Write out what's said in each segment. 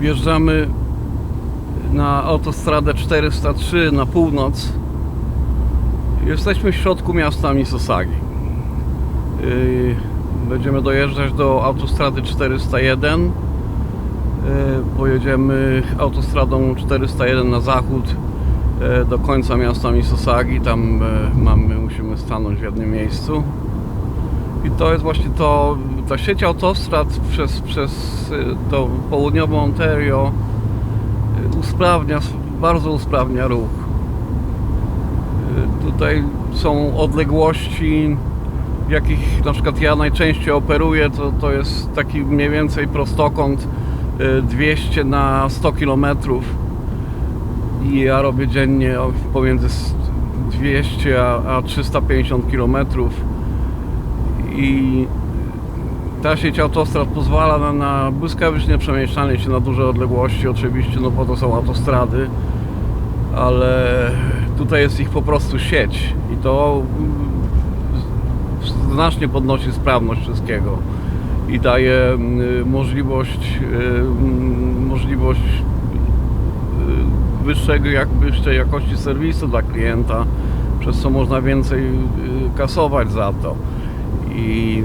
Wjeżdżamy na autostradę 403 na północ. Jesteśmy w środku miasta Misosagi. Yy, Będziemy dojeżdżać do autostrady 401. Yy, Pojedziemy autostradą 401 na zachód yy, do końca miasta Misosagi. Tam mamy, musimy stanąć w jednym miejscu. To jest właśnie to, ta sieć autostrad przez, przez yy, to południowe Ontario yy, usprawnia, bardzo usprawnia ruch. Yy, Tutaj są odległości, jakich na przykład ja najczęściej operuję, to, to jest taki mniej więcej prostokąt yy, 200 na 100 km. I ja robię dziennie pomiędzy s- 200 a, a 350 km. I ta sieć autostrad pozwala na, na błyskawiczne przemieszczanie się na duże odległości, oczywiście, no po to są autostrady, ale tutaj jest ich po prostu sieć i to znacznie podnosi sprawność wszystkiego i daje mm, możliwość, mm, możliwość y, wyższego, jak, wyższej jakości serwisu dla klienta, przez co można więcej y, kasować za to i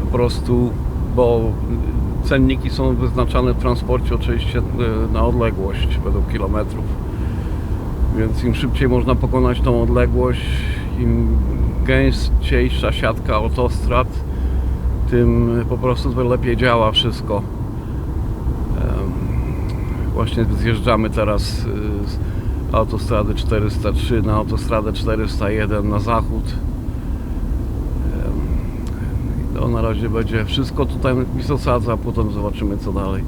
y, po prostu, bo cenniki są wyznaczane w transporcie oczywiście y, na odległość według kilometrów. Więc im szybciej można pokonać tą odległość, im gęściejsza siatka autostrad, tym po prostu lepiej działa wszystko. Właśnie zjeżdżamy teraz y, z autostrady 403 na autostradę 401 na zachód. Em, To na razie będzie wszystko tutaj a potem zobaczymy co dalej.